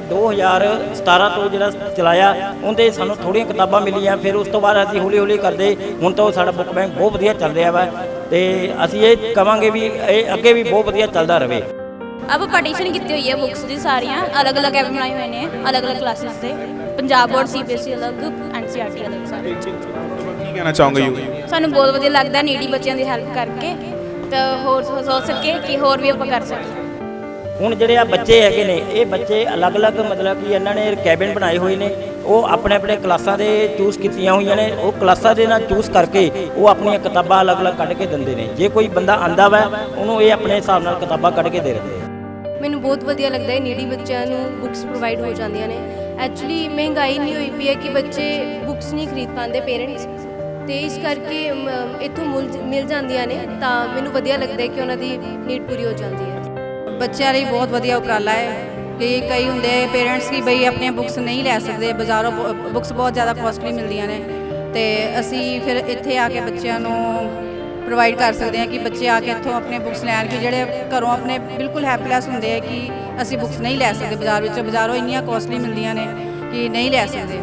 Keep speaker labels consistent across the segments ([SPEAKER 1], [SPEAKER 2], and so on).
[SPEAKER 1] 2017 ਤੋਂ ਜਿਹੜਾ ਚਲਾਇਆ ਉਹਦੇ ਸਾਨੂੰ ਥੋੜ੍ਹੀਆਂ ਕਿਤਾਬਾਂ ਮਿਲੀਆਂ। ਫਿਰ ਉਸ ਤੋਂ ਬਾਅਦ ਅਸੀਂ ਹੌਲੀ ਹੌਲੀ ਕਰਦੇ ਹੁਣ ਤਾਂ ਉਹ ਸਾਡਾ ਬੁੱਕ ਬੈਂਕ ਬਹੁਤ ਵਧੀਆ ਚੱਲ ਰਿਹਾ ਵਾ ਤੇ ਅਸੀਂ ਇਹ ਕਵਾਂਗੇ ਵੀ ਇਹ ਅੱਗੇ ਵੀ ਬਹੁਤ ਵਧੀਆ ਚੱਲਦਾ ਰਹੇ।
[SPEAKER 2] ਆਪਾਂ ਪਾਰਟੀਸ਼ਨ ਕੀਤੀ ਹੋਈ ਹੈ ਬੁੱਕਸ ਦੀ ਸਾਰੀਆਂ। ਅਲੱਗ-ਅਲੱਗ ਐਪ ਬਣਾਏ ਹੋਏ ਨੇ ਅਲੱਗ-ਅਲੱਗ ਕਲਾਸਿਸ ਦੇ। ਪੰਜਾਬ ਬੋਰਡ ਸੀਬੀਐਸਈ ਅਲੱਗ ਐਨਸੀਆਰਟੀ ਅਲੱਗ ਸਾਰੇ।
[SPEAKER 3] ਕੀ ਕਹਿਣਾ ਚਾਹੋਗੇ ਯੂ?
[SPEAKER 2] ਸਾਨੂੰ ਬਹੁਤ ਵਧੀਆ ਲੱਗਦਾ ਨੀਡੀ ਬੱਚਿਆਂ ਦੀ ਹੈਲਪ ਕਰਕੇ। ਤਾਂ ਹੋਰ ਹੋ ਹੋ ਸਕੇ ਕਿ ਹੋਰ ਵੀ ਆਪਾਂ ਕਰ ਸਕੀਏ।
[SPEAKER 1] ਹੁਣ ਜਿਹੜੇ ਆ ਬੱਚੇ ਹੈਗੇ ਨੇ, ਇਹ ਬੱਚੇ ਅਲੱਗ-ਅਲੱਗ ਮਤਲਬ ਕਿ ਇਹਨਾਂ ਨੇ ਕੈਬਿਨ ਬਣਾਏ ਹੋਏ ਨੇ, ਉਹ ਆਪਣੇ ਆਪਣੇ ਕਲਾਸਾਂ ਦੇ ਚੂਜ਼ ਕੀਤੀਆਂ ਹੋਈਆਂ ਨੇ, ਉਹ ਕਲਾਸਾਂ ਦੇ ਨਾਲ ਚੂਜ਼ ਕਰਕੇ ਉਹ ਆਪਣੀਆਂ ਕਿਤਾਬਾਂ ਅਲੱਗ-ਅਲੱਗ ਕੱਢ ਕੇ ਦਿੰਦੇ ਨੇ। ਜੇ ਕੋਈ ਬੰਦਾ ਆਂਦਾ ਵਾ, ਉਹਨੂੰ ਇਹ ਆਪਣੇ ਹਿਸਾਬ ਨਾਲ ਕਿਤਾਬਾਂ ਕੱਢ ਕੇ ਦੇ ਦਿੰਦੇ ਆ
[SPEAKER 4] ਮੈਨੂੰ ਬਹੁਤ ਵਧੀਆ ਲੱਗਦਾ ਹੈ ਨੀਡੀ ਬੱਚਿਆਂ ਨੂੰ ਬੁੱਕਸ ਪ੍ਰੋਵਾਈਡ ਹੋ ਜਾਂਦੀਆਂ ਨੇ। ਐਕਚੁਅਲੀ ਮਹਿੰਗਾਈ ਨਹੀਂ ਹੋਈ ਪਈ ਹੈ ਕਿ ਬੱਚੇ ਬੁੱਕਸ ਨਹੀਂ ਖਰੀਦ ਪਾਉਂਦੇ ਪੇਰੈਂਟਸ ਤੇ ਇਸ ਕਰਕੇ ਇੱਥੋਂ ਮੁੱਲ ਮਿਲ ਜਾਂਦੀਆਂ ਨੇ, ਤਾਂ ਮੈਨੂੰ ਵਧੀਆ ਲੱਗਦਾ ਹੈ ਕਿ ਉਹਨਾਂ ਦੀ ਨੀਡ ਪੂਰੀ ਹੋ ਜਾਂਦੀ ਹੈ।
[SPEAKER 5] ਬੱਚਿਆਂ ਲਈ ਬਹੁਤ ਵਧੀਆ ਉਪਰਾਲਾ ਹੈ ਕਿ ਕਈ ਹੁੰਦੇ ਪੇਰੈਂਟਸ ਕੀ ਬਈ ਆਪਣੀਆਂ ਬੁੱਕਸ ਨਹੀਂ ਲੈ ਸਕਦੇ, ਬਾਜ਼ਾਰੋਂ ਬੁੱਕਸ ਬਹੁਤ ਜ਼ਿਆਦਾ ਕੋਸਟਲੀ ਮਿਲਦੀਆਂ ਨੇ ਤੇ ਅਸੀਂ ਫਿਰ ਇੱਥੇ ਆ ਕੇ ਬੱਚਿਆਂ ਨੂੰ ਪ੍ਰੋਵਾਈਡ ਕਰ ਸਕਦੇ ਹਾਂ ਕਿ ਬੱਚੇ ਆ ਕੇ ਇੱਥੋਂ ਆਪਣੇ ਬੁੱਕਸ ਲੈਣ ਕਿ ਜਿਹੜੇ ਘਰੋਂ ਆਪਣੇ ਬਿਲਕੁਲ ਹੈਪੀਲੈਸ ਹੁੰਦੇ ਆ ਕਿ ਅਸੀਂ ਬੁੱਕਸ ਨਹੀਂ ਲੈ ਸਕਦੇ ਬਾਜ਼ਾਰ ਵਿੱਚੋਂ, ਬਾਜ਼ਾਰੋਂ ਇੰਨੀਆਂ ਕੋਸਟਲੀ ਮਿਲਦੀਆਂ ਨੇ ਕਿ ਨਹੀਂ ਲੈ ਸਕਦੇ।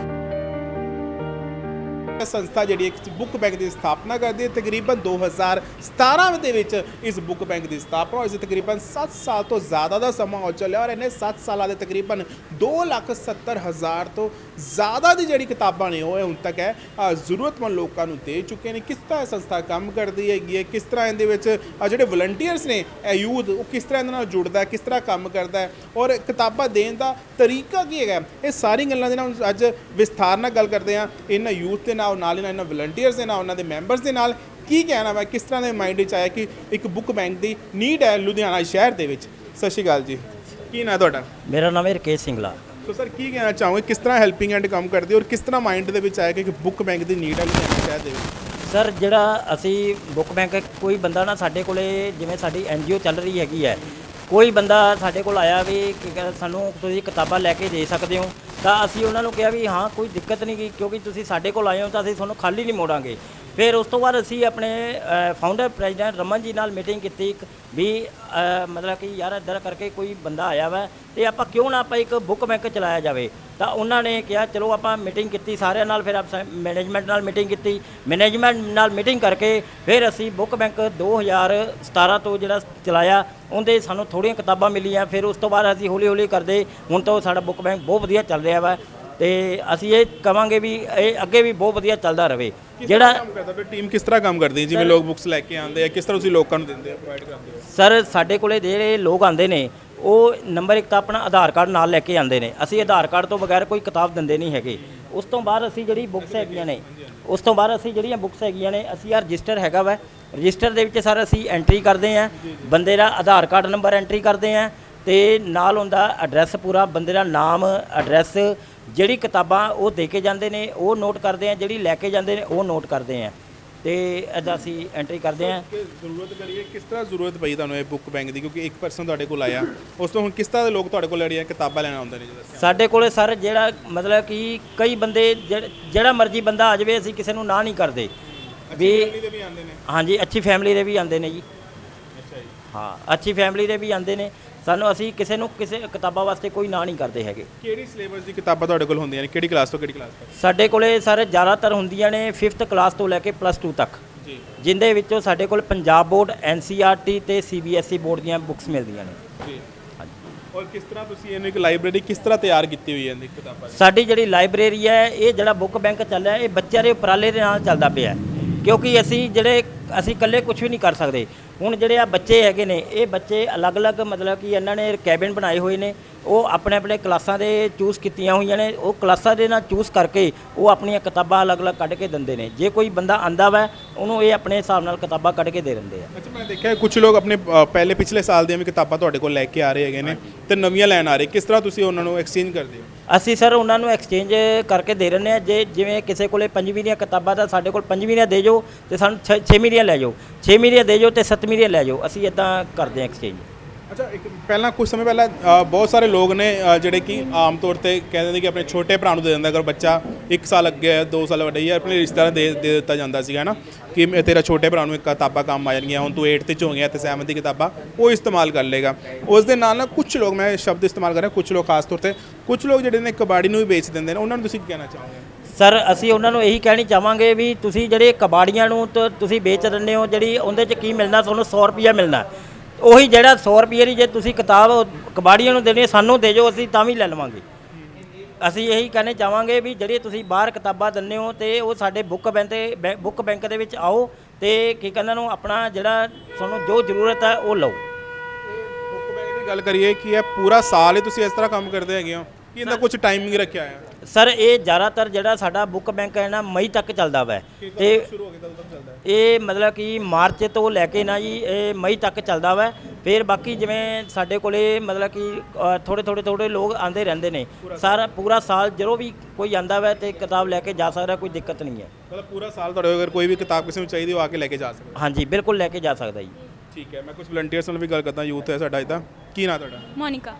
[SPEAKER 3] ਸੰਸਥਾ ਜਿਹੜੀ ਇੱਕ ਬੁੱਕ ਬੈਂਕ ਦੀ ਸਥਾਪਨਾ ਕਰਦੀ ਹੈ। ਤਕਰੀਬਨ 2017 ਦੇ ਵਿੱਚ ਇਸ ਬੁੱਕ ਬੈਂਕ ਦੀ ਸਥਾਪਨਾ ਹੋਈ ਸੀ। ਤਕਰੀਬਨ 7 ਸਾਲ ਤੋਂ ਜ਼ਿਆਦਾ ਦਾ ਸਮਾਂ ਹੋ ਚੱਲਿਆ ਔਰ ਇਹਨੇ 7 ਸਾਲਾਂ ਦੇ ਤਕਰੀਬਨ 2,70,000 ਤੋਂ ਜ਼ਿਆਦਾ ਦੀ ਜਿਹੜੀ ਕਿਤਾਬਾਂ ਨੇ ਉਹ ਹੁਣ ਤੱਕ ਹੈ ਜ਼ਰੂਰਤਮੰਦ ਲੋਕਾਂ ਨੂੰ ਦੇ ਚੁੱਕੇ ਨੇ। ਕਿਸ ਤਰ੍ਹਾਂ ਇਹ ਸੰਸਥਾ ਕੰਮ ਕਰਦੀ ਹੈਗੀ ਹੈ? ਕਿਸ ਤਰ੍ਹਾਂ ਇਹਦੇ ਵਿੱਚ ਜਿਹੜੇ ਵਲੰਟੀਅਰਸ ਨੇ ਇਹ ਯੂਥ ਉਹ ਕਿਸ ਤਰ੍ਹਾਂ ਇਹਦੇ ਨਾਲ ਜੁੜਦਾ ਕਿਸ ਤਰ੍ਹਾਂ ਕੰਮ ਕਰਦਾ ਹੈ? ਔਰ ਕਿਤਾਬਾਂ ਦੇਣ ਦਾ ਤਰੀਕਾ ਕੀ ਹੈਗਾ? ਇਹ ਸਾਰੀ ਗੱਲਾਂ ਦੇ ਨਾਲ ਅੱਜ ਵਿਸਥਾਰ ਨਾਲ ਗੱਲ ਕਰਦੇ ਹਾਂ। ਇਹਨਾਂ ਯੂਥ ਦੇ ਨਾਲ ਨਾਲ ਹੀ ਨਾਲ ਇਹਨਾਂ ਵਲੰਟੀਅਰਸ ਦੇ ਨਾਲ ਉਹਨਾਂ ਦੇ ਮੈਂਬਰਸ ਦੇ ਨਾਲ। ਕੀ ਕਹਿਣਾ ਵਾ? ਕਿਸ ਤਰ੍ਹਾਂ ਦੇ ਮਾਈਂਡ ਵਿੱਚ ਆਇਆ ਕਿ ਇੱਕ ਬੁੱਕ ਬੈਂਕ ਦੀ ਨੀਡ ਹੈ ਲੁਧਿਆਣਾ ਸ਼ਹਿਰ ਦੇ ਵਿੱਚ? ਸਤਿ ਸ਼੍ਰੀ ਅਕਾਲ ਜੀ। ਕੀ ਨਾਂ ਤੁਹਾਡਾ?
[SPEAKER 1] ਮੇਰਾ ਨਾਮ ਹੈ ਰਕੇਸ਼ ਸਿੰਗਲਾ।
[SPEAKER 3] ਸੋ ਸਰ ਕੀ ਕਹਿਣਾ ਚਾਹੋਗੇ? ਕਿਸ ਤਰ੍ਹਾਂ ਹੈਲਪਿੰਗ ਐਂਡ ਕੰਮ ਕਰਦੀ ਹੈ ਔਰ ਕਿਸ ਤਰ੍ਹਾਂ ਮਾਈਂਡ ਦੇ ਵਿੱਚ ਆਇਆ ਕਿ ਬੁੱਕ ਬੈਂਕ ਦੀ ਨੀਡ ਹੈ ਲੁਧਿਆਣਾ ਸ਼ਹਿਰ ਦੇ ਵਿੱਚ?
[SPEAKER 1] ਸਰ ਜਿਹੜਾ ਅਸੀਂ ਬੁੱਕ ਬੈਂਕ ਕੋਈ ਬੰਦਾ ਨਾ ਸਾਡੇ ਕੋਲੇ ਜਿਵੇਂ ਸਾਡੀ ਐਨਜੀਓ ਚੱਲ ਰਹੀ ਹੈਗੀ ਹੈ ਕੋਈ ਬੰਦਾ ਸਾਡੇ ਕੋਲ ਆਇਆ ਵੀ ਕਿ ਸਾਨੂੰ ਤੁਸੀਂ ਕਿਤਾਬਾਂ ਲੈ ਕੇ ਦੇ ਸਕਦੇ ਹੋ। ਤਾਂ ਅਸੀਂ ਉਹਨਾਂ ਨੂੰ ਕਿਹਾ ਵੀ ਹਾਂ, ਕੋਈ ਦਿੱਕਤ ਨਹੀਂ ਗੀ, ਕਿਉਂਕਿ ਤੁਸੀਂ ਸਾਡੇ ਕੋਲ ਆਏ ਹੋ ਤਾਂ ਅਸੀਂ ਤੁਹਾਨੂੰ ਖਾਲੀ ਨਹੀਂ ਮੋੜਾਂਗੇ। ਫਿਰ ਉਸ ਤੋਂ ਬਾਅਦ ਅਸੀਂ ਆਪਣੇ ਫਾਊਂਡਰ ਪ੍ਰੈਜ਼ੀਡੈਂਟ ਰਮਨ ਜੀ ਨਾਲ ਮੀਟਿੰਗ ਕੀਤੀ ਇੱਕ ਵੀ ਮਤਲਬ ਕਿ ਯਾਰ ਇੱਧਰ ਕਰਕੇ ਕੋਈ ਬੰਦਾ ਆਇਆ ਵਾ ਤੇ ਆਪਾਂ ਕਿਉਂ ਨਾ ਆਪਾਂ ਇੱਕ ਬੁੱਕ ਬੈਂਕ ਚਲਾਇਆ ਜਾਵੇ। ਤਾਂ ਉਹਨਾਂ ਨੇ ਕਿਹਾ, ਚਲੋ ਆਪਾਂ ਮੀਟਿੰਗ ਕੀਤੀ ਸਾਰਿਆਂ ਨਾਲ, ਫਿਰ ਆਪਾਂ ਮੈਨੇਜਮੈਂਟ ਨਾਲ ਮੀਟਿੰਗ ਕੀਤੀ। ਮੈਨੇਜਮੈਂਟ ਨਾਲ ਮੀਟਿੰਗ ਕਰਕੇ ਫਿਰ ਅਸੀਂ ਬੁੱਕ ਬੈਂਕ 2017 ਤੋਂ ਜਿਹੜਾ ਚਲਾਇਆ, ਉਹਦੇ ਸਾਨੂੰ ਥੋੜ੍ਹੀਆਂ ਕਿਤਾਬਾਂ ਮਿਲੀਆਂ। ਫਿਰ ਉਸ ਤੋਂ ਬਾਅਦ ਅਸੀਂ ਹੌਲੀ ਹੌਲੀ ਕਰਦੇ, ਹੁਣ ਤਾਂ ਸਾਡਾ ਬੁੱਕ ਬੈਂਕ ਬਹੁਤ ਵਧੀਆ ਚੱਲ ਰਿਹਾ ਵਾ। ਤੇ ਅਸੀਂ ਇਹ ਕਵਾਂਗੇ ਵੀ ਇਹ ਅੱਗੇ ਵੀ ਬਹੁਤ ਵਧੀਆ ਚੱਲਦਾ ਰਹੇ। ਜਿਹੜਾ
[SPEAKER 3] ਕੰਮ ਕਰਦਾ? ਟੀਮ ਕਿਸ ਤਰ੍ਹਾਂ ਕੰਮ ਕਰਦੀ? ਹੈ ਜਿਵੇਂ ਲੋਕ ਬੁੱਕਸ ਲੈ ਕੇ ਆਉਂਦੇ ਆ ਕਿਸ ਤਰ੍ਹਾਂ ਤੁਸੀਂ ਲੋਕਾਂ ਨੂੰ ਦਿੰਦੇ ਆ ਪ੍ਰੋਵਾਈਡ ਕਰਦੇ ਹੋ
[SPEAKER 1] ਸਰ ਸਾਡੇ ਕੋਲੇ ਜਿਹੜੇ ਲੋਕ ਆਉਂਦੇ ਨੇ ਉਹ ਨੰਬਰ ਇੱਕ ਤਾਂ ਆਪਣਾ ਆਧਾਰ ਕਾਰਡ ਨਾਲ ਲੈ ਕੇ ਆਉਂਦੇ ਨੇ। ਅਸੀਂ ਆਧਾਰ ਕਾਰਡ ਤੋਂ ਬਗੈਰ ਕੋਈ ਕਿਤਾਬ ਦਿੰਦੇ ਨਹੀਂ ਹੈਗੇ। ਉਸ ਤੋਂ ਬਾਅਦ ਅਸੀਂ ਜਿਹੜੀ ਬੁੱਕਸ ਹੈਗੀਆਂ ਨੇ ਉਸ ਤੋਂ ਬਾਅਦ ਅਸੀਂ ਜਿਹੜੀਆਂ ਬੁੱਕਸ ਹੈਗੀਆਂ ਨੇ ਅਸੀਂ ਆ ਰਜਿਸਟਰ ਹੈਗਾ ਵਾ। ਰਜਿਸਟਰ ਦੇ ਵਿੱਚ ਸਰ ਅਸੀਂ ਐਂਟਰੀ ਕਰਦੇ ਆ। ਬੰਦੇ ਦਾ ਆਧਾਰ ਕਾਰਡ ਨੰਬਰ ਐਂਟਰੀ ਕਰਦੇ ਆ ਤੇ ਨਾਲ ਹੁੰਦਾ ਐਡਰੈਸ ਪੂਰਾ ਬੰਦੇ ਦਾ ਨਾਮ ਐਡਰੈਸ ਜਿਹੜੀ ਕਿਤਾਬਾਂ ਉਹ ਦੇ ਕੇ ਜਾਂਦੇ ਨੇ ਉਹ ਨੋਟ ਕਰਦੇ ਆ ਜਿਹੜੀ ਲੈ ਕੇ ਜਾਂਦੇ ਨੇ ਉਹ ਨੋਟ ਕਰਦੇ ਆ। ਤੇ ਐਦਾਂ ਅਸੀਂ ਐਂਟਰੀ ਕਰਦੇ ਆ।
[SPEAKER 3] ਜ਼ਰੂਰਤ ਕਰੀਏ ਕਿਸ ਤਰ੍ਹਾਂ ਜ਼ਰੂਰਤ ਪਈ ਤੁਹਾਨੂੰ ਇਹ ਬੁੱਕ ਬੈਂਕ ਦੀ? ਕਿਉਂਕਿ ਇੱਕ ਪਰਸਨ ਤੁਹਾਡੇ ਕੋਲ ਆਇਆ। ਉਸ ਤੋਂ ਹੁਣ ਕਿਸ ਤਰ੍ਹਾਂ ਦੇ ਲੋਕ ਤੁਹਾਡੇ ਕੋਲ ਜਿਹੜੀਆਂ ਕਿਤਾਬਾਂ ਲੈਣ ਆਉਂਦੇ ਨੇ
[SPEAKER 1] ਸਾਡੇ ਕੋਲੇ ਸਰ ਜਿਹੜਾ ਮਤਲਬ ਕਿ ਕਈ ਬੰਦੇ ਜਿਹੜਾ- ਮਰਜ਼ੀ ਬੰਦਾ ਆ ਜਾਵੇ ਅਸੀਂ ਕਿਸੇ ਨੂੰ ਨਾ ਨਹੀਂ ਕਰਦੇ। ਵੀ ਹਾਂਜੀ ਅੱਛੀ ਫੈਮਿਲੀ ਦੇ ਵੀ ਆਉਂਦੇ ਨੇ ਜੀ।
[SPEAKER 3] ਅੱਛਾ ਜੀ।
[SPEAKER 1] ਹਾਂ ਅੱਛੀ ਫੈਮਿਲੀ ਦੇ ਵੀ ਆਉਂਦੇ ਨੇ। ਸਾਨੂੰ ਅਸੀਂ ਕਿਸੇ ਨੂੰ ਕਿਸੇ ਕਿਤਾਬਾਂ ਵਾਸਤੇ ਕੋਈ ਨਾ ਨਹੀਂ ਕਰਦੇ ਹੈਗੇ।
[SPEAKER 3] ਕਿਹੜੀ ਸਿਲੇਬਸ ਦੀ ਕਿਤਾਬਾਂ ਤੁਹਾਡੇ ਕੋਲ ਹੁੰਦੀਆਂ ਨੇ? ਕਿਹੜੀ ਕਲਾਸ ਤੋਂ ਕਿਹੜੀ ਕਲਾਸ ਤੱਕ?
[SPEAKER 1] ਸਾਡੇ ਕੋਲੇ ਸਰ ਜ਼ਿਆਦਾਤਰ ਹੁੰਦੀਆਂ ਨੇ 5th ਕਲਾਸ ਤੋਂ ਲੈ ਕੇ ਪਲੱਸ 2 ਤੱਕ।
[SPEAKER 3] ਜੀ।
[SPEAKER 1] ਜਿੰਦੇ ਵਿੱਚੋਂ ਸਾਡੇ ਕੋਲ ਪੰਜਾਬ ਬੋਰਡ ਐਨਸੀਆਰਟੀ ਤੇ ਸੀਬੀਐਸਈ ਬੋਰਡ ਦੀਆਂ ਬੁੱਕਸ ਮਿਲਦੀਆਂ ਨੇ।
[SPEAKER 3] ਜੀ। ਔਰ ਕਿਸ ਤਰ੍ਹਾਂ ਤੁਸੀਂ ਇਹਨੂੰ ਇੱਕ ਲਾਇਬ੍ਰੇਰੀ ਕਿਸ ਤਰ੍ਹਾਂ ਤਿਆਰ ਕੀਤੀ ਹੋਈ ਹੈ ਇਹਦੀ ਕਿਤਾਬਾਂ ਦੀ?
[SPEAKER 1] ਸਾਡੀ ਜਿਹੜੀ ਲਾਇਬ੍ਰੇਰੀ ਹੈ ਇਹ ਜਿਹੜਾ ਬੁੱਕ ਬੈਂਕ ਚੱਲਿਆ ਇਹ ਬੱਚਿਆਂ ਦੇ ਉਪਰਾਲੇ ਦੇ ਨਾਲ ਚੱਲਦਾ ਪਿਆ ਹੈ। ਕਿਉਂਕਿ ਅਸੀਂ ਜਿਹੜੇ ਅਸੀਂ ਇਕੱਲੇ ਕੁਝ ਵੀ ਨਹੀਂ ਕਰ ਸਕਦੇ। ਹੁਣ ਜਿਹੜੇ ਆ ਬੱਚੇ ਹੈਗੇ ਨੇ ਇਹ ਬੱਚੇ ਅਲੱਗ-ਅਲੱਗ ਮਤਲਬ ਕਿ ਇਹਨਾਂ ਨੇ ਕੈਬਿਨ ਬਣਾਏ ਹੋਏ ਨੇ। ਉਹ ਆਪਣੇ ਆਪਣੇ ਕਲਾਸਾਂ ਦੇ ਚੂਜ਼ ਕੀਤੀਆਂ ਹੋਈਆਂ ਨੇ। ਉਹ ਕਲਾਸਾਂ ਦੇ ਨਾਲ ਚੂਜ਼ ਕਰਕੇ ਉਹ ਆਪਣੀਆਂ ਕਿਤਾਬਾਂ ਅਲੱਗ-ਅਲੱਗ ਕੱਢ ਕੇ ਦਿੰਦੇ ਨੇ। ਜੇ ਕੋਈ ਬੰਦਾ ਆਂਦਾ ਵਾ ਉਹਨੂੰ ਇਹ ਆਪਣੇ ਹਿਸਾਬ ਨਾਲ ਕਿਤਾਬਾਂ ਕੱਢ ਕੇ ਦੇ ਦਿੰਦੇ ਆ।
[SPEAKER 3] ਅੱਛਾ ਮੈਂ ਦੇਖਿਆ ਕੁਝ ਲੋਕ ਆਪਣੇ ਅ, ਪਹਿਲੇ ਪਿਛਲੇ ਸਾਲ ਦੀਆਂ ਵੀ ਕਿਤਾਬਾਂ ਤੁਹਾਡੇ ਕੋਲ ਲੈ ਕੇ ਆ ਰਹੇ ਹੈਗੇ ਨੇ ਤੇ ਨਵੀਆਂ ਲੈਣ ਆ ਰਹੇ। ਕਿਸ ਤਰ੍ਹਾਂ ਤੁਸੀਂ ਉਹਨਾਂ ਨੂੰ ਐਕਸਚੇਂਜ ਕਰਦੇ ਹੋ?
[SPEAKER 1] ਅਸੀਂ ਸਰ ਉਹਨਾਂ ਨੂੰ ਐਕਸਚੇਂਜ ਕਰਕੇ ਦੇ ਰਹੇ ਹਾਂ। ਜੇ ਜਿਵੇਂ ਕਿਸੇ ਕੋਲੇ ਪੰਜਵੀਂ ਦੀਆਂ ਕਿਤਾਬਾਂ ਤਾਂ ਸਾਡੇ ਕੋਲ ਪੰਜਵੀਂ ਦੀਆਂ ਦੇ ਜਾਓ ਤੇ ਸਾਨੂੰ ਛ- ਛੇਵੀਂ ਦੀਆਂ ਲੈ ਜਾਓ। ਛੇਵੀਂ ਦੀਆਂ ਦੇ ਜਾਓ ਤੇ ਸੱਤਵੀਂ ਦੀਆਂ ਲੈ ਜਾਓ। ਅਸੀਂ ਇਦਾਂ ਕਰਦੇ ਹਾਂ ਐਕਸਚੇਂਜ
[SPEAKER 3] ਅੱਛਾ ਇੱਕ ਪਹਿਲਾਂ ਕੁਝ ਸਮੇਂ ਪਹਿਲਾਂ ਅ, ਬਹੁਤ ਸਾਰੇ ਲੋਕ ਨੇ ਅ, ਜਿਹੜੇ ਕਿ ਆਮ ਤੌਰ ਤੇ ਕਹਿੰਦੇ ਨੇ ਕਿ ਆਪਣੇ ਛੋਟੇ ਭਰਾ ਨੂੰ ਦੇ ਦਿੰਦਾ ਅਗਰ ਬੱਚਾ 1 ਸਾਲ ਅੱਗੇ ਹੈ 2 ਸਾਲ ਵੱਡਾ ਹੀ ਹੈ ਆਪਣੇ ਰਿਸ਼ਤੇਦਾਰਾਂ ਦੇ ਦੇ ਦਿੱਤਾ ਜਾਂਦਾ ਸੀਗਾ ਨਾ? ਕਿ ਮੈਂ ਤੇਰਾ ਛੋਟੇ ਭਰਾ ਨੂੰ ਇੱਕ ਕਿਤਾਬਾਂ ਕੰਮ ਆ ਜਾਣਗੀਆਂ ਹੁਣ ਤੂੰ 8th ਚ ਹੋ ਗਿਆ ਤੇ 7th ਦੀ ਕਿਤਾਬਾਂ ਉਹ ਇਸਤੇਮਾਲ ਕਰ ਲੇਗਾ ਉਸ ਦੇ ਨਾਲ ਨਾ ਕੁਝ ਲੋਕ ਮੈਂ ਇਹ ਸ਼ਬਦ ਇਸਤੇਮਾਲ ਕਰ ਰਿਹਾ ਕੁਝ ਲੋਕ ਖਾਸ ਤੌਰ ਤੇ ਕੁਝ ਲੋਕ ਜਿਹੜੇ ਨੇ ਕਬਾੜੀ ਨੂੰ ਵੀ ਵੇਚ ਦਿੰਦੇ ਨੇ ਉਹਨਾਂ ਨੂੰ ਤੁਸੀਂ ਕੀ ਕਹਿਣਾ ਚਾਹੋਗੇ?
[SPEAKER 1] ਸਰ ਅਸੀਂ ਉਹਨਾਂ ਨੂੰ ਇਹੀ ਕਹਿਣੀ ਚਾਹਾਂਗੇ ਵੀ ਤੁਸੀਂ ਜਿਹੜੇ ਕਬਾੜੀਆਂ ਨੂੰ ਤਾਂ ਤੁਸੀਂ ਵੇਚ ਦਿੰਦੇ ਹੋ ਜਿਹੜੀ ਉਹਦੇ 'ਚ ਕੀ ਮਿਲਣਾ ਤੁਹਾਨੂੰ 100 ਰੁਪਿਆ ਮਿਲਣਾ। ਉਹੀ ਜਿਹੜਾ 100 ਰੁਪਏ ਦੀ ਜੇ ਤੁਸੀਂ ਕਿਤਾਬ ਕਬਾੜੀਆਂ ਨੂੰ ਦੇਣੀ ਹੈ, ਸਾਨੂੰ ਦੇ ਜੋ ਅਸੀਂ ਤਾਂ ਵੀ ਲੈ ਲਵਾਂਗੇ। ਅਸੀਂ ਇਹੀ ਕਹਿਣੇ ਚਾਹਾਂਗੇ ਵੀ ਜਿਹੜੇ ਤੁਸੀਂ ਬਾਹਰ ਕਿਤਾਬਾਂ ਦਿੰਦੇ ਹੋ ਤੇ ਉਹ ਸਾਡੇ ਬੁੱਕ ਬੈਂਕ ਤੇ ਬੈ- ਬੁੱਕ ਬੈਂਕ ਦੇ ਵਿੱਚ ਆਓ ਤੇ ਕੀ ਕਹਿੰਦੇ ਨੂੰ ਆਪਣਾ ਜਿਹੜਾ ਤੁਹਾਨੂੰ ਜੋ ਜ਼ਰੂਰਤ ਹੈ ਉਹ ਲਓ।
[SPEAKER 3] ਬੁੱਕ ਬੈਗ ਦੀ ਗੱਲ ਕਰੀਏ ਕਿ ਇਹ ਪੂਰਾ ਸਾਲ ਹੀ ਤੁਸੀਂ ਇਸ ਤਰ੍ਹਾਂ ਕੰਮ ਕਰਦੇ ਹੈਗੇ ਹੋ। ਕਿ ਇਹਦਾ ਕੁਝ ਟਾਈਮਿੰਗ ਰੱਖਿਆ ਹੈ
[SPEAKER 1] ਸਰ ਇਹ ਜ਼ਿਆਦਾਤਰ ਜਿਹੜਾ ਸਾਡਾ ਬੁੱਕ ਬੈਂਕ ਹੈ ਨਾ ਮਈ ਤੱਕ ਚੱਲਦਾ ਵਾ। ਤੇ
[SPEAKER 3] ਸ਼ੁਰੂ ਹੋ ਗਿਆ ਕਦੋਂ ਤੱਕ ਚੱਲਦਾ ਹੈ?
[SPEAKER 1] ਇਹ ਮਤਲਬ ਕਿ ਮਾਰਚ ਤੋਂ ਲੈ ਕੇ ਨਾ ਜੀ ਇਹ ਮਈ ਤੱਕ ਚੱਲਦਾ ਵਾ। ਫਿਰ ਬਾਕੀ ਜਿਵੇਂ ਸਾਡੇ ਕੋਲੇ ਮਤਲਬ ਕਿ ਥੋੜੇ ਥੋੜੇ ਥੋੜੇ ਲੋਕ ਆਂਦੇ ਰਹਿੰਦੇ ਨੇ। ਸਾਰਾ ਪੂਰਾ ਸਾਲ ਜਦੋਂ ਵੀ ਕੋਈ ਆਂਦਾ ਵਾ ਤੇ ਕਿਤਾਬ ਲੈ ਕੇ ਜਾ ਸਕਦਾ ਕੋਈ ਦਿੱਕਤ ਨਹੀਂ ਹੈ।
[SPEAKER 3] ਮਤਲਬ ਪੂਰਾ ਸਾਲ ਤੁਹਾਡੇ ਅਗਰ ਕੋਈ ਵੀ ਕਿਤਾਬ ਕਿਸੇ ਨੂੰ ਚਾਹੀਦੀ ਹੋ ਆ ਕੇ ਲੈ ਕੇ ਜਾ ਸਕਦੇ
[SPEAKER 1] ਹਾਂਜੀ ਬਿਲਕੁਲ ਲੈ ਕੇ ਜਾ ਸਕਦਾ ਜੀ।
[SPEAKER 3] ਠੀਕ ਹੈ ਮੈਂ ਕੁਝ ਵਲੰਟੀਅਰਸ ਨਾਲ ਵੀ ਗੱਲ ਕਰਦਾ ਯੂਥ ਹੈ ਸਾਡਾ ਇਹਦਾ ਕੀ ਨਾਂ ਤੁਹਾਡਾ?
[SPEAKER 2] ਮੋਨਿਕਾ।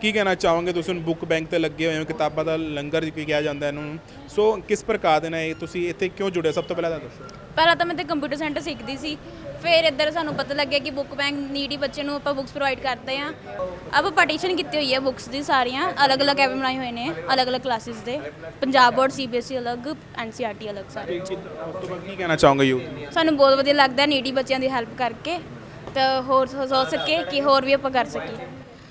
[SPEAKER 3] ਕੀ ਕਹਿਣਾ ਚਾਹੋਗੇ? ਤੁਸੀਂ ਹੁਣ ਬੁੱਕ ਬੈਂਕ ਤੇ ਲੱਗੇ ਹੋਏ ਹੋ ਕਿਤਾਬਾਂ ਦਾ ਲੰਗਰ ਵੀ ਕਿਹਾ ਜਾਂਦਾ ਇਹਨੂੰ। ਸੋ ਕਿਸ ਪ੍ਰਕਾਰ ਦੇ ਨਾਲ ਇਹ? ਤੁਸੀਂ ਇੱਥੇ ਕਿਉਂ ਜੁੜੇ ਸਭ ਤੋਂ ਪਹਿਲਾਂ ਤਾਂ ਦੱਸੋ।
[SPEAKER 2] ਪਹਿਲਾਂ ਤਾਂ ਮੈਂ ਤੇ ਕੰਪਿਊਟਰ ਸੈਂਟਰ ਸਿੱਖਦੀ ਸੀ। ਫਿਰ ਇੱਧਰ ਸਾਨੂੰ ਪਤਾ ਲੱਗਿਆ ਕਿ ਬੁੱਕ ਬੈਂਕ ਨੀਡੀ ਬੱਚੇ ਨੂੰ ਆਪਾਂ ਬੁੱਕਸ ਪ੍ਰੋਵਾਈਡ ਕਰਦੇ ਆ ਆਪਾਂ ਪਾਰਟੀਸ਼ਨ ਕੀਤੀ ਹੋਈ ਹੈ ਬੁੱਕਸ ਦੀ ਸਾਰੀਆਂ। ਅਲੱਗ-ਅਲੱਗ ਕੈਬਨ ਬਣਾਏ ਹੋਏ ਨੇ। ਅਲੱਗ-ਅਲੱਗ ਕਲਾਸਿਸ ਦੇ। ਪੰਜਾਬ ਬੋਰਡ ਸੀਬੀਐਸਈ ਅਲੱਗ ਐਨਸੀਆਰਟੀ ਅਲੱਗ ਸਾਰੇ।
[SPEAKER 3] ਉਸ ਤੋਂ ਬਾਅਦ ਕੀ ਕਹਿਣਾ ਚਾਹੋਗੇ ਯੂਥ
[SPEAKER 2] ਸਾਨੂੰ ਬਹੁਤ ਵਧੀਆ ਲੱਗਦਾ ਨੀਡੀ ਬੱਚਿਆਂ ਦੀ ਹੈਲਪ ਕਰਕੇ। ਤਾਂ ਹੋਰ ਹੋ ਸਕੇ ਕਿ ਹੋਰ ਵੀ ਆਪਾਂ ਕਰ ਸਕੀਏ।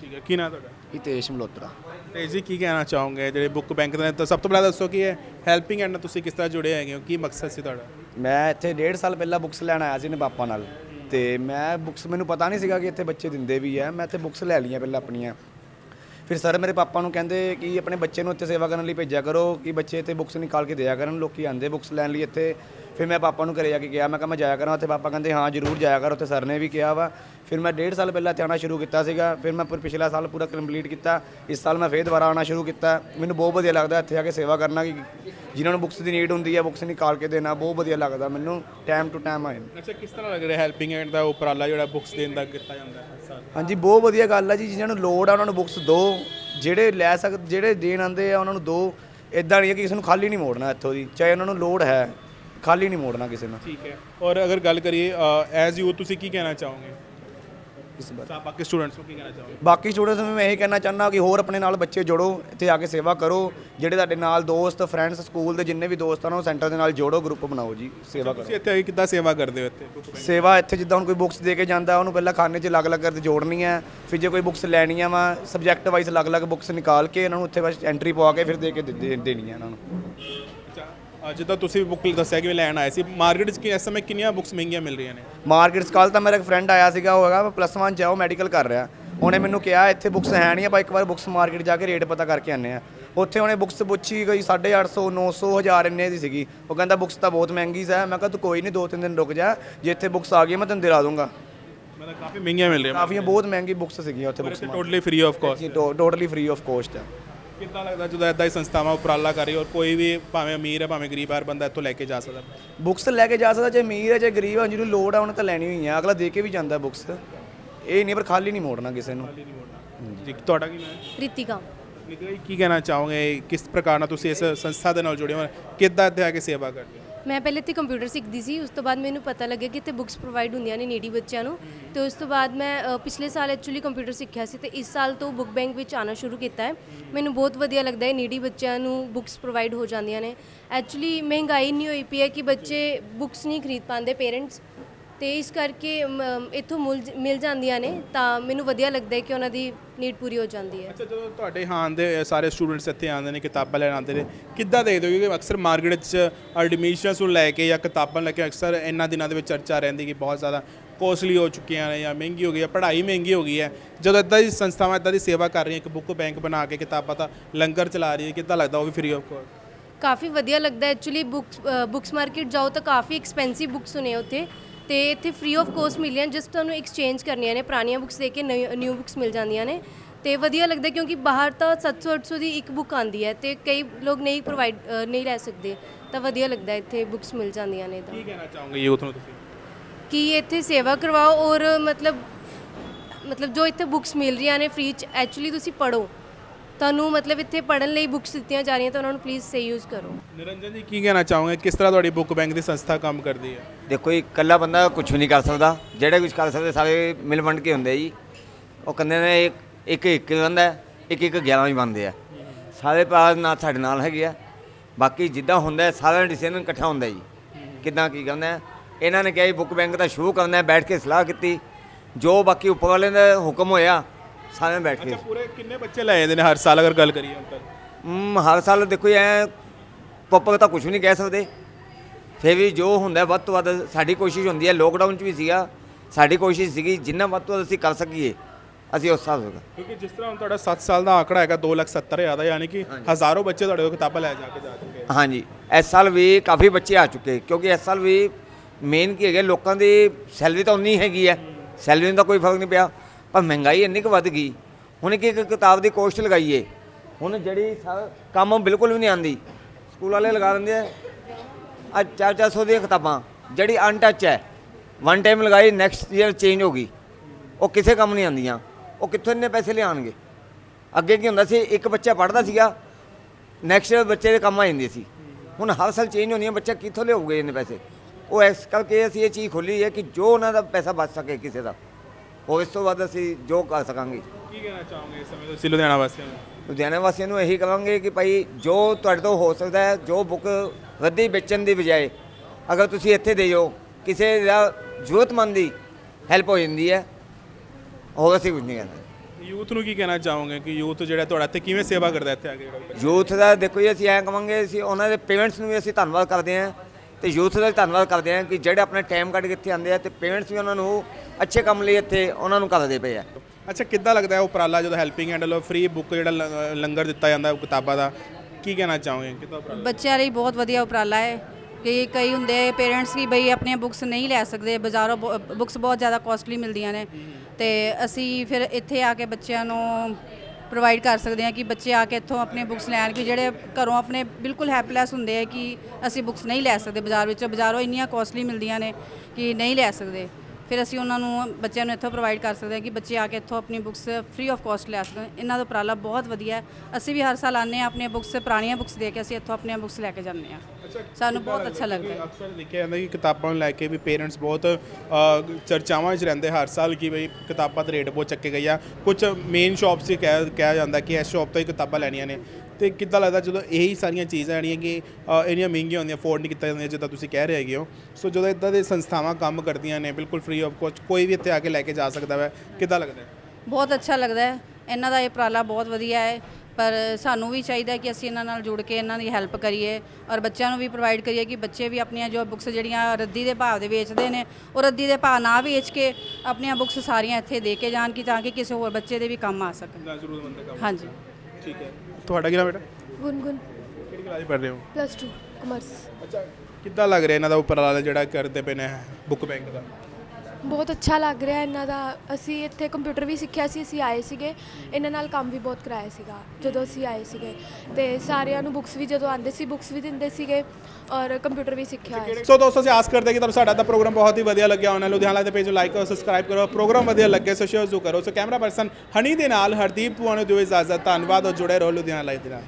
[SPEAKER 3] ਠੀਕ ਹੈ। ਕੀ ਨਾਂ ਤੁਹਾਡਾ?
[SPEAKER 6] ਹਿਤੇਸ਼ ਮਲਹੋਤਰਾ।
[SPEAKER 3] ਤੇ ਜੀ ਕੀ ਕਹਿਣਾ ਚਾਹੋਗੇ? ਜਿਹੜੇ ਬੁੱਕ ਬੈਂਕ ਦੇ ਤਾਂ ਸਭ ਤੋਂ ਪਹਿਲਾਂ ਦੱਸੋ ਕਿ ਇਹ ਹੈਲਪਿੰਗ ਐਂਡ ਨਾਲ ਤੁਸੀਂ ਕਿਸ ਤਰ੍ਹਾਂ ਜੁੜੇ ਹੈਗੇ ਹੋ? ਕੀ ਮਕਸਦ ਸੀ ਤੁਹਾਡਾ?
[SPEAKER 6] ਮੈਂ ਇੱਥੇ ਡੇਢ ਸਾਲ ਪਹਿਲਾਂ ਬੁੱਕਸ ਲੈਣ ਆਇਆ ਸੀ ਨੇ ਪਾਪਾ ਨਾਲ। ਤੇ ਮੈਂ ਬੁੱਕਸ ਮੈਨੂੰ ਪਤਾ ਨਹੀਂ ਸੀਗਾ ਕਿ ਇੱਥੇ ਬੱਚੇ ਦਿੰਦੇ ਵੀ ਆ ਮੈਂ ਇੱਥੇ ਬੁੱਕਸ ਲੈ ਲਈਆਂ ਪਹਿਲਾਂ ਆਪਣੀਆਂ। ਫਿਰ ਸਰ ਮੇਰੇ ਪਾਪਾ ਨੂੰ ਕਹਿੰਦੇ ਕਿ ਆਪਣੇ ਬੱਚੇ ਨੂੰ ਇੱਥੇ ਸੇਵਾ ਕਰਨ ਲਈ ਭੇਜਿਆ ਕਰੋ ਕਿ ਬੱਚੇ ਇੱਥੇ ਬੁੱਕਸ ਨਿਕਾਲ ਕੇ ਦਿਆ ਕਰਨ। ਲੋਕੀ ਆਂਦੇ ਬੁੱਕਸ ਲੈਣ ਲਈ ਇੱਥੇ। ਫਿਰ ਮੈਂ ਪਾਪਾ ਨੂੰ ਘਰੇ ਜਾ ਕੇ ਕਿਹਾ ਮੈਂ ਕਿਹਾ ਮੈਂ ਜਾਇਆ ਕਰਾਂ ਉੱਥੇ। ਪਾਪਾ ਕਹਿੰਦੇ ਹਾਂ ਜ਼ਰੂਰ ਜਾਇਆ ਕਰ ਉੱਥੇ ਸਰ ਨੇ ਵੀ ਕਿਹਾ ਵਾ। ਫਿਰ ਮੈਂ ਡੇਢ ਸਾਲ ਪਹਿਲਾਂ ਇੱਥੇ ਆਉਣਾ ਸ਼ੁਰੂ ਕੀਤਾ ਸੀਗਾ। ਫਿਰ ਮੈਂ ਪੂਰ- ਪਿਛਲਾ ਸਾਲ ਪੂਰਾ ਕੰਪਲੀਟ ਕੀਤਾ। ਇਸ ਸਾਲ ਮੈਂ ਫੇਰ ਦੁਬਾਰਾ ਆਉਣਾ ਸ਼ੁਰੂ ਕੀਤਾ। ਮੈਨੂੰ ਬਹੁਤ ਵਧੀਆ ਲੱਗਦਾ ਇੱਥੇ ਆ ਕੇ ਸੇਵਾ ਕਰਨਾ ਕਿ ਜਿਨ੍ਹਾਂ ਨੂੰ ਬੁੱਕਸ ਦੀ ਨੀਡ ਹੁੰਦੀ ਹੈ ਬੁੱਕਸ ਨਿਕਾਲ ਕੇ ਦੇਣਾ ਬਹੁਤ ਵਧੀਆ ਲੱਗਦਾ ਮੈਨੂੰ ਟਾਈਮ ਟੂ ਟਾਈਮ ਆਏ
[SPEAKER 3] ਅੱਛਾ ਕਿਸ ਤਰ੍ਹਾਂ ਲੱਗ ਰਿਹਾ ਹੈਲਪਿੰਗ ਐਂਡ ਦਾ ਉਪਰਾਲਾ ਜਿਹੜਾ ਬੁੱਕਸ ਦੇਣ ਦਾ ਕੀਤਾ ਜਾਂਦਾ ਹੈ ਸਾਲ?
[SPEAKER 6] ਹਾਂਜੀ ਬਹੁਤ ਵਧੀਆ ਗੱਲ ਆ ਜੀ ਜਿਨ੍ਹਾਂ ਨੂੰ ਲੋੜ ਆ ਉਹਨਾਂ ਨੂੰ ਬੁੱਕਸ ਦਿਓ ਜਿਹੜੇ ਲੈ ਸਕ ਜਿਹੜੇ ਦੇਣ ਆਉਂਦੇ ਆ ਉਹਨਾਂ ਨੂੰ ਦਿਓ ਇਦਾਂ ਨਹੀਂ ਹੈ ਕਿ ਕਿਸੇ ਨੂੰ ਖਾਲੀ ਨਹੀਂ ਮੋੜਨਾ ਇੱਥੋਂ ਦੀ ਚਾਹੇ ਉਹਨਾਂ ਨੂੰ ਲੋੜ ਹੈ। ਖਾਲੀ ਨਹੀਂ ਮੋੜਨਾ ਕਿਸੇ ਨੂੰ।
[SPEAKER 3] ਠੀਕ ਹੈ। ਔਰ ਅਗਰ ਗੱਲ ਕਰੀਏ ਐਜ਼ ਯੂ ਤੁਸੀਂ ਕੀ ਕਹਿਣਾ ਚਾਹੋਗੇ?
[SPEAKER 6] ਇਸ ਬਾਰੇ।
[SPEAKER 3] ਸਾ ਬਾਕੀ ਸਟੂਡੈਂਟਸ ਨੂੰ ਕੀ ਕਹਿਣਾ ਚਾਹੋਗੇ?
[SPEAKER 6] ਬਾਕੀ ਸਟੂਡੈਂਟਸ ਨੂੰ ਮੈਂ ਇਹ ਕਹਿਣਾ ਚਾਹੁੰਦਾ ਕਿ ਹੋਰ ਆਪਣੇ ਨਾਲ ਬੱਚੇ ਜੋੜੋ ਇੱਥੇ ਆ ਕੇ ਸੇਵਾ ਕਰੋ। ਜਿਹੜੇ ਤੁਹਾਡੇ ਨਾਲ ਦੋਸਤ ਫਰੈਂਡਸ ਸਕੂਲ ਦੇ ਜਿੰਨੇ ਵੀ ਦੋਸਤ ਹਨ ਉਹ ਸੈਂਟਰ ਦੇ ਨਾਲ ਜੋੜੋ ਗਰੁੱਪ ਬਣਾਓ ਜੀ ਸੇਵਾ ਕਰੋ।
[SPEAKER 3] ਤੁਸੀਂ ਇੱਥੇ ਆ ਕੇ ਕਿੱਦਾਂ ਸੇਵਾ ਕਰਦੇ ਹੋ ਇੱਥੇ?
[SPEAKER 6] ਸੇਵਾ ਇੱਥੇ ਜਿੱਦਾਂ ਹੁਣ ਕੋਈ ਬੁੱਕਸ ਦੇ ਕੇ ਜਾਂਦਾ ਉਹਨੂੰ ਪਹਿਲਾਂ ਖਾਨੇ 'ਚ ਅਲੱਗ-ਅਲੱਗ ਕਰਕੇ ਜੋੜਨੀ ਹੈ। ਫਿਰ ਜੇ ਕੋਈ ਬੁੱਕਸ ਲੈਣੀਆਂ ਵਾ ਸਬਜੈਕਟ ਵਾਈਜ਼ ਅਲੱਗ-ਅਲੱਗ ਬੁੱਕਸ ਨਿਕਾਲ ਕੇ ਇਹਨਾਂ ਨੂੰ ਉੱਥੇ ਬਸ ਐਂਟਰੀ ਪਵਾ ਕੇ ਫਿਰ ਦੇ ਕੇ ਦੇਣੀ ਹੈ ਇਹਨਾਂ ਨੂੰ।
[SPEAKER 3] ਜਿੱਦਾਂ ਤੁਸੀਂ ਬੁੱਕ ਦੱਸਿਆ ਕਿ ਲੈਣ ਆਏ ਸੀ ਮਾਰਕੀਟ 'ਚ ਕਿ ਇਸ ਸਮੇਂ ਕਿੰਨੀਆਂ ਬੁੱਕਸ ਮਹਿੰਗੀਆਂ ਮਿਲ ਰਹੀਆਂ ਨੇ?
[SPEAKER 6] ਮਾਰਕੀਟ 'ਚ ਕੱਲ੍ਹ ਤਾਂ ਮੇਰਾ ਇੱਕ ਫਰੈਂਡ ਆਇਆ ਸੀਗਾ ਉਹ ਹੈਗਾ ਪਲੱਸ 1 ਚ ਆ ਉਹ ਮੈਡੀਕਲ ਕਰ ਰਿਹਾ। ਉਹਨੇ ਮੈਨੂੰ ਕਿਹਾ ਇੱਥੇ ਬੁੱਕਸ ਹੈ ਨਹੀਂ ਆਪਾਂ ਇੱਕ ਵਾਰ ਬੁੱਕਸ ਮਾਰਕੀਟ ਜਾ ਕੇ ਰੇਟ ਪਤਾ ਕਰਕੇ ਆਨੇ ਆ ਉੱਥੇ ਉਹਨੇ ਬੁੱਕਸ ਪੁੱਛੀ ਗਈ 850 900 1000 ਇੰਨੇ ਦੀ ਸੀਗੀ। ਉਹ ਕਹਿੰਦਾ ਬੁੱਕਸ ਤਾਂ ਬਹੁਤ ਮਹਿੰਗੀ ਹੈ ਮੈਂ ਕਿਹਾ ਤੂੰ ਕੋਈ ਨਹੀਂ ਦੋ ਤਿੰਨ ਦਿਨ ਰੁਕ ਜਾ। ਜੇ ਇੱਥੇ ਬੁੱਕਸ ਆ ਗਈ ਮੈਂ ਤੈਨੂੰ ਦਿਲਾ ਦੂੰਗਾ।
[SPEAKER 3] ਮਤਲਬ ਕਾਫੀ ਮਹਿੰਗੀਆਂ ਮਿਲ ਰਹੀਆਂ।
[SPEAKER 6] ਕਾਫੀ ਬਹੁਤ ਮਹਿੰਗੀ ਬੁੱਕਸ ਸੀਗੀਆਂ ਉੱਥੇ books
[SPEAKER 3] totally free of cost
[SPEAKER 6] totally free of cost ਹੈ
[SPEAKER 3] ਕਿੱਦਾਂ ਲੱਗਦਾ ਜਦੋਂ ਐਦਾਂ ਹੀ ਸੰਸਥਾਵਾਂ ਉਪਰਾਲਾ ਕਰ ਰਹੀ ਔਰ ਕੋਈ ਵੀ ਭਾਵੇਂ ਅਮੀਰ ਹੈ ਭਾਵੇਂ ਗਰੀਬ ਹੈ ਬੰਦਾ ਇੱਥੋਂ ਲੈ ਕੇ ਜਾ ਸਕਦਾ?
[SPEAKER 6] ਬੁੱਕਸ ਲੈ ਕੇ ਜਾ ਸਕਦਾ ਜੇ ਅਮੀਰ ਹੈ ਜੇ ਗਰੀਬ ਹੈ ਜਿਹਨੂੰ ਲੋੜ ਆ ਉਹਨੇ ਤਾਂ ਲੈਣੀ ਹੋਈ ਆ ਅਗਲਾ ਦੇ ਕੇ ਵੀ ਜਾਂਦਾ ਬੁੱਕਸ। ਇਹ ਨਹੀਂ ਪਰ ਖਾਲੀ ਨਹੀਂ ਮੋੜਨਾ ਕਿਸੇ ਨੂੰ।
[SPEAKER 3] ਜੀ ਤੁਹਾਡਾ ਕੀ ਨਾਮ ਹੈ?
[SPEAKER 4] ਰਿਤਿਕਾ
[SPEAKER 3] ਨਿਕਲ ਕੀ ਕਹਿਣਾ ਚਾਹੋਗੇ? ਕਿਸ ਪ੍ਰਕਾਰ ਨਾਲ ਤੁਸੀਂ ਇਸ ਸੰਸਥਾ ਦੇ ਨਾਲ ਜੁੜੇ ਹੋ? ਕਿੱਦਾਂ ਇੱਥੇ ਆ ਕੇ ਸੇਵਾ ਕਰਦੇ ਹੋ?
[SPEAKER 4] ਮੈਂ ਪਹਿਲੇ ਇੱਥੇ ਕੰਪਿਊਟਰ ਸਿੱਖਦੀ ਸੀ ਉਸ ਤੋਂ ਬਾਅਦ ਮੈਨੂੰ ਪਤਾ ਲੱਗਿਆ ਕਿ ਇੱਥੇ ਬੁੱਕਸ ਪ੍ਰੋਵਾਈਡ ਹੁੰਦੀਆਂ ਨੇ ਨੀਡੀ ਬੱਚਿਆਂ ਨੂੰ। ਤੇ ਉਸ ਤੋਂ ਬਾਅਦ ਮੈਂ ਅ, ਪਿਛਲੇ ਸਾਲ ਐਕਚੁਅਲੀ ਕੰਪਿਊਟਰ ਸਿੱਖਿਆ ਸੀ ਤੇ ਇਸ ਸਾਲ ਤੋਂ ਬੁੱਕ ਬੈਂਕ ਵਿੱਚ ਆਉਣਾ ਸ਼ੁਰੂ ਕੀਤਾ ਹੈ। ਮੈਨੂੰ ਬਹੁਤ ਵਧੀਆ ਲੱਗਦਾ ਹੈ ਨੀਡੀ ਬੱਚਿਆਂ ਨੂੰ ਬੁੱਕਸ ਪ੍ਰੋਵਾਈਡ ਹੋ ਜਾਂਦੀਆਂ ਨੇ। ਐਕਚੁਅਲੀ ਮਹਿੰਗਾਈ ਨਹੀਂ ਹੋਈ ਪਈ ਹੈ ਕਿ ਬੱਚੇ ਬੁੱਕਸ ਨਹੀਂ ਖਰੀਦ ਪਾਉਂਦੇ ਪੇਰੈਂਟਸ ਤੇ ਇਸ ਕਰਕੇ ਇੱਥੋਂ ਮੁਲ ਜਾਂਦੀਆਂ ਨੇ ਤਾਂ ਮੈਨੂੰ ਵਧੀਆ ਲੱਗਦਾ ਹੈ ਕਿ ਉਹਨਾਂ ਦੀ ਨੀਡ ਪੂਰੀ ਹੋ ਜਾਂਦੀ ਹੈ।
[SPEAKER 3] ਅੱਛਾ ਜਦੋਂ ਤੁਹਾਡੇ ਹਾਂ ਦੇ ਸਾਰੇ ਸਟੂਡੈਂਟਸ ਇੱਥੇ ਆਉਂਦੇ ਨੇ ਕਿਤਾਬਾਂ ਲੈਣ ਆਉਂਦੇ ਨੇ ਕਿੱਦਾਂ ਦੇਖਦੇ ਹੋ? ਕਿਉਂਕਿ ਅਕਸਰ ਮਾਰਕੀਟ 'ਚ ਐਡਮਿਸ਼ਨਸ ਨੂੰ ਲੈ ਕੇ ਜਾਂ ਕਿਤਾਬਾਂ ਲੈ ਕੇ ਅਕਸਰ ਇਹਨਾਂ ਦਿਨਾਂ ਦੇ ਵਿੱਚ ਚਰਚਾ ਰਹਿੰਦੀ ਕਿ ਬਹੁਤ ਜ਼ਿਆਦਾ ਕੋਸਟਲੀ ਹੋ ਚੁੱਕੀਆਂ ਨੇ ਜਾਂ ਮਹਿੰਗੀ ਹੋ ਗਈ ਹੈ ਪੜ੍ਹਾਈ ਮਹਿੰਗੀ ਹੋ ਗਈ ਹੈ। ਜਦੋਂ ਇੱਦਾਂ ਦੀ ਸੰਸਥਾਵਾਂ ਇੱਦਾਂ ਦੀ ਸੇਵਾ ਕਰ ਰਹੀਆਂ ਇੱਕ ਬੁੱਕ ਬੈਂਕ ਬਣਾ ਕੇ ਕਿਤਾਬਾਂ ਦਾ ਲੰਗਰ ਚਲਾ ਰਹੀ ਹੈ ਕਿੱਦਾਂ ਲੱਗਦਾ ਉਹ ਵੀ ਫ੍ਰੀ ਆਫ ਕੋਸਟ
[SPEAKER 4] ਕਾਫੀ ਵਧੀਆ ਲੱਗਦਾ ਐਕਚੁਅਲੀ ਬੁੱਕਸ ਬੁੱਕਸ ਮਾਰਕੀਟ ਜਾਓ ਤਾਂ ਕਾਫੀ ਐਕਸਪੈਂਸਿਵ ਬੁੱਕਸ ਨੇ ਉੱਥੇ। ਤੇ ਇੱਥੇ ਫ੍ਰੀ ਆਫ ਕੋਸਟ ਮਿਲੀਆਂ ਜਸਟ ਤੁਹਾਨੂੰ ਐਕਸਚੇਂਜ ਕਰਨੀਆਂ ਨੇ ਪੁਰਾਣੀਆਂ ਬੁੱਕਸ ਦੇ ਕੇ ਨਿਊ ਬੁੱਕਸ ਮਿਲ ਜਾਂਦੀਆਂ ਨੇ। ਤੇ ਵਧੀਆ ਲੱਗਦਾ ਕਿਉਂਕਿ ਬਾਹਰ ਤਾਂ 700 800 ਦੀ ਇੱਕ ਬੁੱਕ ਆਂਦੀ ਹੈ ਤੇ ਕਈ ਲੋਕ ਨਹੀਂ ਪ੍ਰੋਵਾਈਡ ਨਹੀਂ ਲੈ ਸਕਦੇ। ਤਾਂ ਵਧੀਆ ਲੱਗਦਾ ਇੱਥੇ ਬੁੱਕਸ ਮਿਲ ਜਾਂਦੀਆਂ ਨੇ ਤਾਂ।
[SPEAKER 3] ਕੀ ਕਹਿਣਾ ਚਾਹੋਗੇ ਯੂਥ ਨੂੰ ਤੁਸੀਂ?
[SPEAKER 4] ਕਿ ਇੱਥੇ ਸੇਵਾ ਕਰਵਾਓ ਔਰ ਮਤਲਬ ਮਤਲਬ ਜੋ ਇੱਥੇ ਬੁੱਕਸ ਮਿਲ ਰਹੀਆਂ ਨੇ ਫ੍ਰੀ ਚ ਐਕਚੁਅਲੀ ਤੁਸੀਂ ਪੜੋ ਤੁਹਾਨੂੰ ਮਤਲਬ ਇੱਥੇ ਪੜਨ ਲਈ ਬੁੱਕਸ ਦਿੱਤੀਆਂ ਜਾ ਰਹੀਆਂ ਤਾਂ ਉਹਨਾਂ ਨੂੰ ਪਲੀਜ਼ ਸਹੀ ਯੂਜ਼ ਕਰੋ।
[SPEAKER 3] ਨਿਰੰਜਨ ਜੀ ਕੀ ਕਹਿਣਾ ਚਾਹੋਗੇ? ਕਿਸ ਤਰ੍ਹਾਂ ਤੁਹਾਡੀ ਬੁੱਕ ਬੈਂਕ ਦੀ ਸੰਸਥਾ ਕੰਮ ਕਰਦੀ ਹੈ?
[SPEAKER 7] ਦੇਖੋ ਜੀ ਇਕੱਲਾ ਬੰਦਾ ਕੁਝ ਨਹੀਂ ਕਰ ਸਕਦਾ। ਜਿਹੜੇ ਕੁਝ ਕਰ ਸਕਦੇ ਸਾਰੇ ਮਿਲ ਵੰਡ ਕੇ ਹੁੰਦੇ ਜੀ। ਉਹ ਕਹਿੰਦੇ ਨੇ ਇੱਕ ਇੱਕ ਇੱਕ ਬੰਦਾ ਹੈ, ਇੱਕ ਇੱਕ 11 ਵੀ ਬੰਦੇ ਆ। ਸਾਰੇ ਭਰਾ ਨਾਲ ਸਾਡੇ ਨਾਲ ਹੈਗੇ ਆ। ਬਾਕੀ ਜਿੱਦਾਂ ਹੁੰਦਾ ਦਾ ਡਿਸੀਜਨ ਇਕੱਠਾ ਹੁੰਦਾ ਜੀ। ਕਿੱਦਾਂ ਕੀ ਕਰਨਾ ਹੈ। ਇਹਨਾਂ ਨੇ ਕਿਹਾ ਜੀ ਬੁੱਕ ਬੈਂਕ ਦਾ ਸ਼ੁਰੂ ਕਰਨਾ ਹੈ ਬੈਠ ਕੇ ਸਲਾਹ ਕੀਤੀ। ਜੋ ਬਾਕੀ ਉੱਪਰ ਵਾਲਿਆਂ ਦਾ ਹੁਕਮ ਹੋਇਆ ਸਾਰਿਆਂ ਨੇ ਬੈਠ ਕੇ।
[SPEAKER 3] ਅੱਛਾ ਪੂਰੇ ਕਿੰਨੇ ਬੱਚੇ ਲਏ ਜਾਂਦੇ ਨੇ ਹਰ ਸਾਲ ਅਗਰ ਗੱਲ ਕਰੀਏ ਹੁਣ ਤੱਕ
[SPEAKER 7] ਹਮ, ਹਰ ਸਾਲ ਦੇਖੋ ਐ ਪ੍ਰੋਪਰ ਤਾਂ ਕੁਝ ਵੀ ਨਹੀਂ ਕਹਿ ਸਕਦੇ। ਫਿਰ ਵੀ ਜੋ ਹੁੰਦਾ ਵੱਧ ਤੋਂ ਵੱਧ ਸਾਡੀ ਕੋਸ਼ਿਸ਼ ਹੁੰਦੀ ਹੈ ਲੋਕਡਾਊਨ 'ਚ ਵੀ ਸੀਗਾ। ਸਾਡੀ ਕੋਸ਼ਿਸ਼ ਸੀਗੀ ਜਿੰਨਾ ਵੱਧ ਤੋਂ ਵੱਧ ਅਸੀਂ ਕਰ ਸਕੀਏ ਅਸੀਂ ਉਸ ਹਿਸਾਬ ਨਾਲ
[SPEAKER 3] ਕਿਉਂਕਿ ਜਿਸ ਤਰ੍ਹਾਂ ਹੁਣ ਤੁਹਾਡਾ 7 ਸਾਲ ਦਾ ਆંકੜਾ ਹੈਗਾ 270000 ਦਾ ਯਾਨੀ ਕਿ ਹਜ਼ਾਰੋਂ ਬੱਚੇ ਤੁਹਾਡੇ ਕੋਲ ਕਿਤਾਬਾਂ ਲੈ ਜਾ ਕੇ ਜਾ ਚੁੱਕੇ
[SPEAKER 7] ਹਾਂਜੀ ਇਸ ਸਾਲ ਵੀ ਕਾਫੀ ਬੱਚੇ ਆ ਚੁੱਕੇ ਕਿਉਂਕਿ ਇਸ ਸਾਲ ਵੀ ਮੇਨ ਕੀ ਹੈਗਾ ਲੋਕਾਂ ਦੀ ਸੈਲਰੀ ਤਾਂ ਉਨੀ ਹੈਗੀ ਹੈ। ਸੈਲਰੀ ਦਾ ਕੋਈ ਫ਼ਰਕ ਨਹੀਂ ਪਿਆ। ਪਰ ਮਹਿੰਗਾਈ ਇੰਨੀ ਕੁ ਵੱਧ ਗਈ। ਹੁਣ ਇੱਕ ਇੱਕ ਕਿਤਾਬ ਦੀ ਕੋਸਟ ਲਗਾਈਏ। ਹੁਣ ਜਿਹੜੀ ਸਾ- ਕੰਮ ਬਿਲਕੁਲ ਵੀ ਨਹੀਂ ਆਂਦੀ ਸਕੂਲ ਵਾਲੇ ਲਗਾ ਦਿੰਦੇ ਆ। ਅੱਜ 4-400 ਦੀਆਂ ਕਿਤਾਬਾਂ। ਜਿਹੜੀ ਅਨਟੱਚ ਹੈ। ਵਨ ਟਾਈਮ ਲਗਾਈ ਨੈਕਸਟ ਈਅਰ ਚੇਂਜ ਹੋ ਗਈ। ਉਹ ਕਿਸੇ ਕੰਮ ਨਹੀਂ ਆਉਂਦੀਆਂ। ਉਹ ਕਿੱਥੋਂ ਇੰਨੇ ਪੈਸੇ ਲਿਆਣਗੇ ਅੱਗੇ ਕੀ ਹੁੰਦਾ ਸੀ? ਇੱਕ ਬੱਚਾ ਪੜ੍ਹਦਾ ਸੀਗਾ। ਨੈਕਸਟ ਈਅਰ ਬੱਚੇ ਦੇ ਕੰਮ ਆ ਜਾਂਦੇ ਸੀ। ਹੁਣ ਹਰ ਸਾਲ ਚੇਂਜ ਹੁੰਦੀਆਂ ਬੱਚਾ ਕਿੱਥੋਂ ਲਿਆਉਗੇ ਇੰਨੇ ਪੈਸੇ? ਉਹ ਇਸ ਕਰਕੇ ਅਸੀਂ ਇਹ ਚੀਜ਼ ਖੋਲੀ ਹੈ ਕਿ ਜੋ ਉਹਨਾਂ ਦਾ ਪੈਸਾ ਬਚ ਸਕੇ ਕਿਸੇ ਦਾ। ਉਹ ਇਸ ਤੋਂ ਵੱਧ ਅਸੀਂ ਜੋ ਕਰ ਸਕਾਂਗੇ।
[SPEAKER 3] ਕੀ ਕਹਿਣਾ ਚਾਹੋਗੇ ਇਸ ਸਮੇਂ ਤੁਸੀਂ ਲੁਧਿਆਣਾ ਵਾਸੀਆਂ ਨੂੰ?
[SPEAKER 7] ਲੁਧਿਆਣਾ ਵਾਸੀਆਂ ਨੂੰ ਇਹੀ ਕਹਾਂਗੇ ਕਿ ਭਾਈ ਜੋ ਤੁਹਾਡੇ ਤੋਂ ਹੋ ਸਕਦਾ ਹੈ ਜੋ ਬੁੱਕ ਰੱਦੀ ਵੇਚਣ ਦੀ ਬਜਾਏ ਅਗਰ ਤੁਸੀਂ ਇੱਥੇ ਦੇ ਜਾਓ ਕਿਸੇ ਦਾ ਜ਼ਰੂਰਤਮੰਦ ਦੀ ਹੈਲਪ ਹੋ ਜਾਂਦੀ ਹੈ। ਹੋਰ ਅਸੀਂ ਕੁਝ ਨਹੀਂ ਕਰਨਾ
[SPEAKER 3] ਯੂਥ ਨੂੰ ਕੀ ਕਹਿਣਾ ਚਾਹੋਗੇ ਕਿ ਯੂਥ ਜਿਹੜਾ ਤੁਹਾਡਾ ਇੱਥੇ ਕਿਵੇਂ ਸੇਵਾ ਕਰਦਾ ਇੱਥੇ ਆ ਕੇ ਜਿਹੜਾ
[SPEAKER 7] ਯੂਥ ਦਾ ਦੇਖੋ ਜੀ ਅਸੀਂ ਐਂ ਕਵਾਂਗੇ ਅਸੀਂ ਉਹਨਾਂ ਦੇ ਪੇਰੈਂਟਸ ਨੂੰ ਵੀ ਅਸੀਂ ਧੰਨਵਾਦ ਕਰਦੇ ਹਾਂ। ਤੇ ਯੂਥ ਦਾ ਵੀ ਧੰਨਵਾਦ ਕਰਦੇ ਹਾਂ ਕਿ ਜਿਹੜੇ ਆਪਣਾ ਟਾਈਮ ਕੱਢ ਕੇ ਇੱਥੇ ਆਉਂਦੇ ਆ ਤੇ ਪੇਰੈਂਟਸ ਵੀ ਉਹਨਾਂ ਨੂੰ ਅੱਛੇ ਕੰਮ ਲਈ ਇੱਥੇ ਉਹਨਾਂ ਨੂੰ ਕਰਦੇ ਪਏ ਆ।
[SPEAKER 3] ਅੱਛਾ ਕਿੱਦਾਂ ਲੱਗਦਾ ਹੈ ਉਪਰਾਲਾ ਜਦੋਂ ਹੈਲਪਿੰਗ ਹੈਂਡ ਵੱਲੋਂ ਫ੍ਰੀ ਬੁੱਕ ਜਿਹੜਾ ਲੰਗ- ਲੰਗਰ ਦਿੱਤਾ ਜਾਂਦਾ ਹੈ ਕਿਤਾਬਾਂ ਦਾ? ਕੀ ਕਹਿਣਾ ਚਾਹੋਗੇ? ਕਿੱਦਾਂ ਉਪਰਾਲਾ?
[SPEAKER 5] ਬੱਚਿਆਂ ਲਈ ਬਹੁਤ ਵਧੀਆ ਉਪਰਾਲਾ ਹੈ ਕਿ ਕਈ ਹੁੰਦੇ ਪੇਰੈਂਟਸ ਕੀ ਬਈ ਆਪਣੀਆਂ ਬੁੱਕਸ ਨਹੀਂ ਲੈ ਸਕਦੇ ਬਾਜ਼ਾਰੋਂ ਬੁੱਕਸ ਬਹੁਤ ਜ਼ਿਆਦਾ ਕਾਸਟਲੀ ਮਿਲਦੀਆਂ ਨੇ। ਤੇ ਅਸੀਂ ਫਿਰ ਇੱਥੇ ਆ ਕੇ ਬੱਚਿਆਂ ਨੂੰ ਪ੍ਰੋਵਾਈਡ ਕਰ ਸਕਦੇ ਹਾਂ ਕਿ ਬੱਚੇ ਆ ਕੇ ਇੱਥੋਂ ਆਪਣੇ ਬੁੱਕਸ ਲੈਣ, ਕਿ ਜਿਹੜੇ ਘਰੋਂ ਆਪਣੇ ਬਿਲਕੁਲ ਹੈਪਲੈਸ ਹੁੰਦੇ ਆ ਕਿ ਅਸੀਂ ਬੁੱਕਸ ਨਹੀਂ ਲੈ ਸਕਦੇ ਬਾਜ਼ਾਰ ਵਿੱਚੋਂ। ਬਾਜ਼ਾਰੋਂ ਇੰਨੀਆਂ ਕੋਸਟਲੀ ਮਿਲਦੀਆਂ ਨੇ ਕਿ ਨਹੀਂ ਲੈ ਸਕਦੇ। ਫਿਰ ਅਸੀਂ ਉਹਨਾਂ ਨੂੰ ਬੱਚਿਆਂ ਨੂੰ ਇੱਥੋਂ ਪ੍ਰੋਵਾਈਡ ਕਰ ਸਕਦੇ ਹਾਂ ਕਿ ਬੱਚੇ ਆ ਕੇ ਇੱਥੋਂ ਆਪਣੀ ਬੁੱਕਸ ਫ੍ਰੀ ਆਫ ਕਾਸਟ ਲੈ ਸਕਣ। ਇਹਨਾਂ ਦਾ ਉਪਰਾਲਾ ਬਹੁਤ ਵਧੀਆ ਹੈ। ਅਸੀਂ ਵੀ ਹਰ ਸਾਲ ਆਉਂਦੇ ਹਾਂ ਆਪਣੀਆਂ ਬੁੱਕਸ ਪੁਰਾਣੀਆਂ ਬੁੱਕਸ ਦੇ ਕੇ ਅਸੀਂ ਇੱਥੋਂ ਆਪਣੀਆਂ ਬੁੱਕਸ ਲੈ ਕੇ ਜਾਂਦੇ ਹਾਂ। ਸਾਨੂੰ ਬਹੁਤ ਅੱਛਾ ਲੱਗਦਾ? ਹੈ।
[SPEAKER 3] ਅਕਸਰ ਦੇਖਿਆ ਜਾਂਦਾ ਕਿ ਕਿਤਾਬਾਂ ਨੂੰ ਲੈ ਕੇ ਵੀ ਪੇਰੈਂਟਸ ਬਹੁਤ ਚਰਚਾਵਾਂ 'ਚ ਰਹਿੰਦੇ ਹਰ ਸਾਲ ਕਿ ਬਈ ਕਿਤਾਬਾਂ ਦਾ ਰੇਟ ਬਹੁਤ ਚੱਕੇ ਗਏ ਆ। ਕੁਝ ਮੇਨ ਸ਼ਾਪਸ 'ਤੇ ਕਹਿ ਕਿਹਾ ਜਾਂਦਾ ਕਿ ਇਸ ਸ਼ਾਪ ਤੋਂ ਹੀ ਕਿਤਾਬਾਂ ਲੈਣੀਆਂ ਨੇ। ਤੇ ਕਿੱਦਾਂ ਲੱਗਦਾ ਜਦੋਂ ਇਹੀ ਸਾਰੀਆਂ ਚੀਜ਼ਾਂ ਜਿਹੜੀਆਂ ਕਿ ਇੰਨੀਆਂ ਮਹਿੰਗੀਆਂ ਹੁੰਦੀਆਂ ਅਫੋਰਡ ਨਹੀਂ ਕੀਤਾ ਜਾਂਦੀਆਂ ਜਿੱਦਾਂ ਤੁਸੀਂ ਕਹਿ ਰਹੇ ਹੈਗੇ ਹੋ। ਸੋ ਜਦੋਂ ਇਦਾਂ ਦੇ ਸੰਸਥਾਵਾਂ ਕੰਮ ਕਰਦੀਆਂ ਨੇ ਬਿਲਕੁਲ ਫ੍ਰੀ ਆਫ ਕੋਸਟ ਕੋਈ ਵੀ ਇੱਥੇ ਆ ਕੇ ਲੈ ਕੇ ਜਾ ਸਕਦਾ ਹੈ ਕਿੱਦਾਂ ਲੱਗਦਾ? ਹੈ
[SPEAKER 5] ਬਹੁਤ ਅੱਛਾ ਲੱਗਦਾ ਹੈ। ਇਹਨਾਂ ਦਾ ਇਹ ਉਪਰਾਲਾ ਬਹੁਤ ਵਧੀਆ ਹੈ। ਪਰ ਸਾਨੂੰ ਵੀ ਚਾਹੀਦਾ ਕਿ ਅਸੀਂ ਇਹਨਾਂ ਨਾਲ ਜੁੜ ਕੇ ਇਹਨਾਂ ਦੀ ਹੈਲਪ ਕਰੀਏ ਔਰ ਬੱਚਿਆਂ ਨੂੰ ਵੀ ਪ੍ਰੋਵਾਈਡ ਕਰੀਏ ਕਿ ਬੱਚੇ ਵੀ ਆਪਣੀਆਂ ਜੋ ਬੁੱਕਸ ਜਿਹੜੀਆਂ ਰੱਦੀ ਦੇ ਭਾਅ ਦੇ ਵੇਚਦੇ ਨੇ ਉਹ ਰੱਦੀ ਦੇ ਭਾਅ ਨਾ ਵੇਚ ਕੇ ਆਪਣੀਆਂ ਬੁੱਕਸ ਸਾਰੀਆਂ ਇੱਥੇ ਦੇ ਕੇ ਜਾਣ ਕਿ ਤਾਂ ਕਿ ਕਿਸੇ ਹੋਰ ਬੱਚੇ ਦੇ ਵੀ ਕੰਮ ਆ ਸਕਣ।
[SPEAKER 3] ਜ਼ਰੂਰਤਮੰਦ ਕੰਮ
[SPEAKER 5] ਹਾਂਜੀ।
[SPEAKER 3] ਠੀਕ ਹੈ। ਤੁਹਾਡਾ ਕੀ ਨਾਮ ਬੇਟਾ?
[SPEAKER 8] ਗੁਨਗੁਨ
[SPEAKER 3] ਕਿਹੜੀ ਕਲਾਸ ਪੜ੍ਹ ਰਹੇ ਹੋ?
[SPEAKER 8] ਪਲੱਸ 2 ਕਮਰਸ
[SPEAKER 3] ਅੱਛਾ ਕਿੱਦਾਂ ਲੱਗ ਰਿਹਾ ਇਹਨਾਂ ਦਾ ਉਪਰਾਲਾ ਜਿਹੜਾ ਕਰਦੇ ਪਏ ਨੇ ਬੁੱਕ ਬੈਂਕ ਦਾ?
[SPEAKER 8] ਬਹੁਤ ਅੱਛਾ ਲੱਗ ਰਿਹਾ ਇਹਨਾਂ ਦਾ। ਅਸੀਂ ਇੱਥੇ ਕੰਪਿਊਟਰ ਵੀ ਸਿੱਖਿਆ ਸੀ, ਅਸੀਂ ਆਏ ਸੀਗੇ। ਇਹਨਾਂ ਨਾਲ ਕੰਮ ਵੀ ਬਹੁਤ ਕਰਾਇਆ ਸੀਗਾ, ਜਦੋਂ ਅਸੀਂ ਆਏ ਸੀਗੇ। ਤੇ ਸਾਰਿਆਂ ਨੂੰ ਬੁੱਕਸ ਵੀ ਜਦੋਂ ਆਉਂਦੇ ਸੀ ਬੁੱਕਸ ਵੀ ਦਿੰਦੇ ਸੀਗੇ ਔਰ ਕੰਪਿਊਟਰ ਵੀ ਸਿੱਖਿਆ ਹੋਇਆ ਸੋ।
[SPEAKER 3] ਦੋਸਤੋ, ਅਸੀਂ ਆਸ ਕਰਦੇ ਕਿ ਤੁਹਾਨੂੰ ਸਾਡਾ ਤਾਂ ਪ੍ਰੋਗਰਾਮ ਬਹੁਤ ਹੀ ਵਧੀਆ ਲੱਗਿਆ ਹੋਣਾ। ਲੁਧਿਆਣਾ ਦੇ ਪੇਜ ਨੂੰ ਲਾਈਕ ਕਰੋ ਸਬਸਕ੍ਰਾਈਬ ਕਰੋ। ਪ੍ਰੋਗਰਾਮ ਵਧੀਆ ਲੱਗੇ ਸੋ ਸ਼ੇਅਰ ਜ਼ਰੂਰ ਕਰੋ। ਸੋ ਕੈਮਰਾ ਪਰਸਨ ਹਨੀ ਦੇ ਨਾਲ ਹਰਦੀਪ ਪੁਆਣੇ ਦਿਓ ਇਜਾਜ਼ਤ ਧੰਨਵਾਦ ਔਰ ਜੁੜੇ ਰਹੋ ਲੁਧਿਆਣਾ ਲਾਈਵ ਦੇ ਨਾਲ।